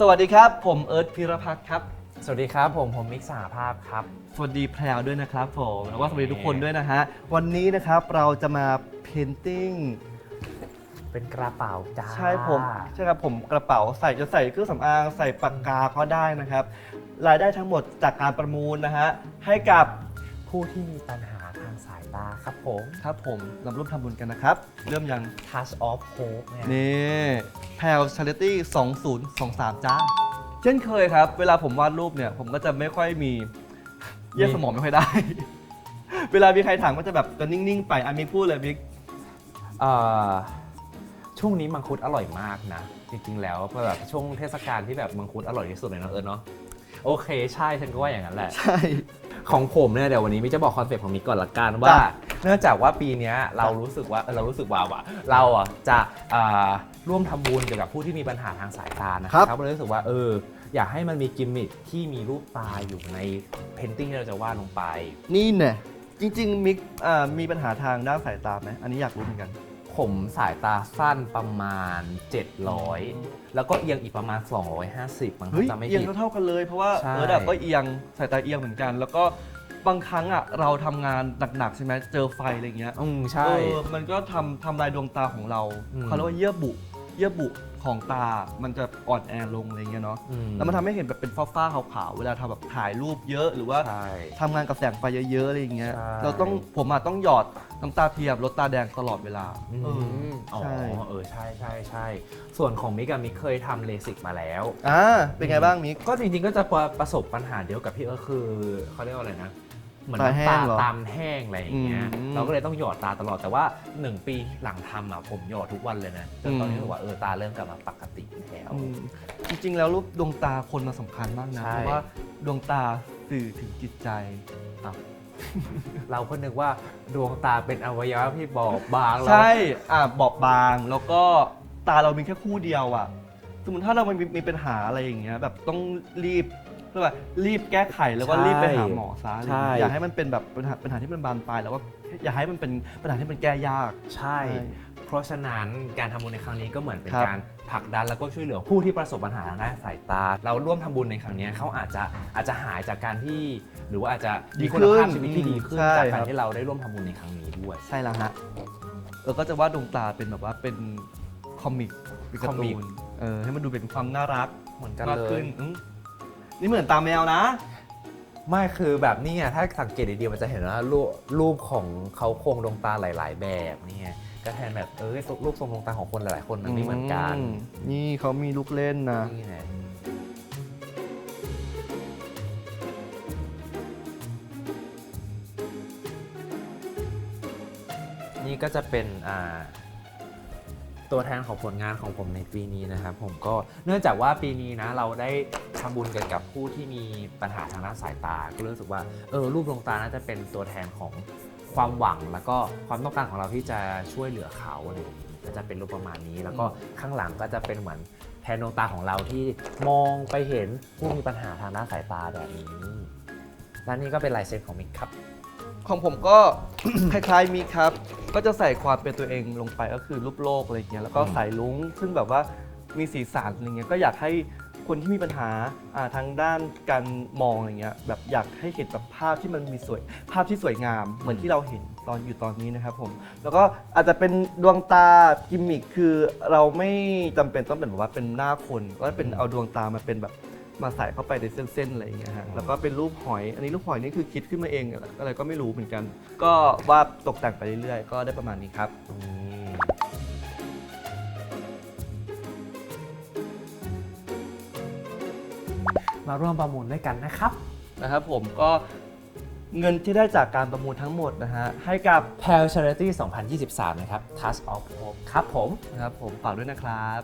สวัสดีครับ ผมเอิร์ธพิรพัฒน์ครับ สวัสดีครับผมผมมิกซ์สหภาพครับ สวัสดีแพรวด้วยนะครับผมแล้วก็สวัสดีทุกคนด้วยนะฮะ วันนี้นะครับเราจะมาเพนติ้งเป็นกระเป๋าจ้าใช่ผมใช่ครับผมกระเป๋าใส่จะใส่เครื่องสำอางใส่ปากกาก็ได้นะครับ รายได้ทั้งหมดจากการประมูลนะฮะให้กับ ผู้ที่มีปัญหาทางสายตาครับผม ครับผมเราร่วมทำบุญกันนะครับ เริ่มยัง Touch of Hope เนี่ยนี่แพลชาริตี้2023 จ้า เช่นเคยครับ เวลาผมวาดรูปเนี่ย ผมก็จะไม่ค่อยมีเยี่ยสมองไม่ค่อยได้ เวลามีใครถามก็จะแบบจะนิ่งๆไปอันนี้พูดเลยบิ๊กเอ่อช่วงนี้มังคุดอร่อยมากนะ จริงๆ แล้วแบบช่วงเทศกาลที่แบบมังคุดอร่อยที่สุดเลยเนาะเอิร์ธเนาะโอเค ใช่ฉันก็ว่าอย่างนั้นแหละ ใช่ ของผมเนี่ยเดี๋ยววันนี้มิกจะบอกคอนเซ็ปต์ของมิกก่อนละกันว่าจ้ะเนื่องจากว่าปีเนี้ยเรารู้สึกว่าเออเรารู้สึกว่าว่ะเราอะจะอ่าร่วมทำบุญเกี่ยวกับผู้ที่มีปัญหาทางสายตานะคครัรับเราเลยรู้สึกว่าเอออยากให้มันมีกิมมิคที่มีรูปตาอยู่ในเพนติ้งที่เราจะวาดลงไป นี่เนี่ยจริง ๆ มิกอ่ามีปัญหาทางด้านสายตาไหมอันนี้อยากรู้เหมือนกัน ผมสายตาสั้นประมาณ 700 แล้วก็เอียงอีกประมาณ 250มั้งเฮ้ยจำไม่เอียงผิด เท่าๆกันเลย เพราะว่าใช่ เออแบบก็เอียงสายตาเอียงเหมือนกัน แล้วก็บางครั้งอะเราทำงานหนักๆใช่ไหมเจอไฟอะไรเงี้ยอืมใช่ เออมันก็ทำทำลายดวงตาของเราอืม เขาเรียกว่าเยื่อบุ เยื่อบุ ของตา มันจะอ่อนแอลงอะไรเงี้ยเนาะ อืแล้วมันทำให้เห็นแบบเป็นฟ้าๆขาวๆ เวลาทำแบบถ่ายรูปเยอะหรือว่าใช่ ทำงานกับแสงไฟเยอะๆ อะไรอย่างเงี้ย ใช่ เราต้องผมอะต้องหยอดน้ำตาเทียมลดตาแดงตลอดเวลาอืมเอออ๋อ ใช่ เออ ใช่ใช่ใช่ ส่วนของมิกอะมิกเคยทำเลสิกมาแล้ว อ่าเป็นไงบ้างมิก ก็จริงๆก็จะประสบปัญหาเดียวกับพี่เออคือเขาเรียกว่าอะไรนะ เหมือนตาแห้น้ำงเหรอตาตามแห้งอะไรอย่างเงี้ยอืมเราก็เลยต้องหยอดตาตลอดแต่ว่า 1 ปีหลังทำอะผมหยอดทุกวันเลยนะจนตอนนี้อืม รู้สึกว่าเออตาเริ่มกลับมาปกติแล้ว อืมจริงๆ แล้วรูปดวงตาคนมาสำคัญมากนะ ใช่ เพราะว่าดวงตาสื่อถึงจิตใจ เราก็นึกว่าดวงตาเป็นอวัยวะที่บอบบางเรา ใช่ อะบอบบาง แล้วก็ตาเรามีแค่คู่เดียวอะ สมมติถ้าเรามีมีปัญหาอะไรอย่างเงี้ย แบบต้องรีบเรียกว่ารีบแก้ไขแล้วก็รีบไปหาหมอซะอะไรอย่างเงี้ยอย่าให้มันเป็นแบบปัญหาปัญหาที่มันบานปลายแล้วก็อย่าให้มันเป็นปัญหาที่มันแก้ยากใช่เพราะฉะนั้นการทำบุญในครั้งนี้ก็เหมือนเป็นครับการผลักดันแล้วก็ช่วยเหลือผู้ที่ประสบปัญหาทางด้านสายตา เราร่วมทำบุญในครั้งนี้เขาอาจจะอาจจะหายจากการที่ หรือว่าอาจจะมีคุณภาพชีวิตที่ดีขึ้นใช่จากคการรับที่เราได้ร่วมทำบุญในครั้งนี้ด้วย ใช่แล้วฮะเออก็จะวาดดวงตาเป็นแบบว่าเป็นคอมิกเป็นการ์คอมิตูกนเออให้มันดูเป็นความน่ารักเหมือนกันมากเลขึ้ยนอืม นี่เหมือนตาแมวนะ ไม่คือแบบนี้ไงถ้าสังเกตดีๆมันจะเห็นว่ารูปรูปของเขาโครงดวงตาหลาย ๆ แบบนี่ไงก็แทนแบบเออรูปทรงดวงตาของคนหลายๆ คนมันไม่เหมือนกันอืมนี่เขามีลูกเล่นนะ นี่ไงนี่ก็จะเป็นอ่า ตัวแทนของผลงานของผมในปีนี้นะครับ ผมก็เนื่องจากว่าปีนี้นะเราได้ทำบุญกันกับผู้ที่มีปัญหาทางด้านสายตา ก็รู้สึกว่าเออรูปดวงตาน่าจะเป็นตัวแทนของความหวังแล้วก็ความต้องการของเราที่จะช่วยเหลือเขาอะไรอย่างนี้ก็จะเป็นรูปประมาณนี้ แล้วก็ข้างหลังก็จะเป็นเหมือนแทนดวงตาของเราที่มองไปเห็นผู้มีปัญหาทางด้านสายตาแบบนี้และนี่ก็เป็นลายเซ็นของมิกครับ ของผมก็ คล้ายๆมีครับ ก็จะใส่ความเป็นตัวเองลงไปก็คือรูปโลกอะไรอย่างเงี้ยแล้วก็อืมใส่ลุงซึ่งแบบว่ามีสีสันอะไรเงี้ยก็อยากให้คนที่มีปัญหาอ่าทางด้านการมองอะไรเงี้ยแบบอยากให้เห็นแบบภาพที่มันมีสวยภาพที่สวยงาม เหมือนที่เราเห็นตอนอยู่ตอนนี้นะครับผม แล้วก็อาจจะเป็นดวงตากิมมิคคือเราไม่จำเป็นต้องเป็นแบบว่าเป็นหน้าคนก็เป็นเอาดวงตามาเป็นแบบ มาใส่เข้าไปในเส้นๆอะไรอย่างเงี้ยฮะแล้วก็เป็นรูปหอย อันนี้รูปหอยนี่คือคิดขึ้นมาเองอะไรก็ไม่รู้เหมือนกัน ก็วาดตกแต่งไปเรื่อยๆ ก็ได้ประมาณนี้ครับอืมมาร่วมประมูลด้วยกันนะครับ นะครับผมก็เงินที่ได้จากการประมูลทั้งหมดนะฮะให้กับ p a l Charity 2023 นะครับ Touch of Hope ครับผม นะครับผมฝากด้วยนะครับ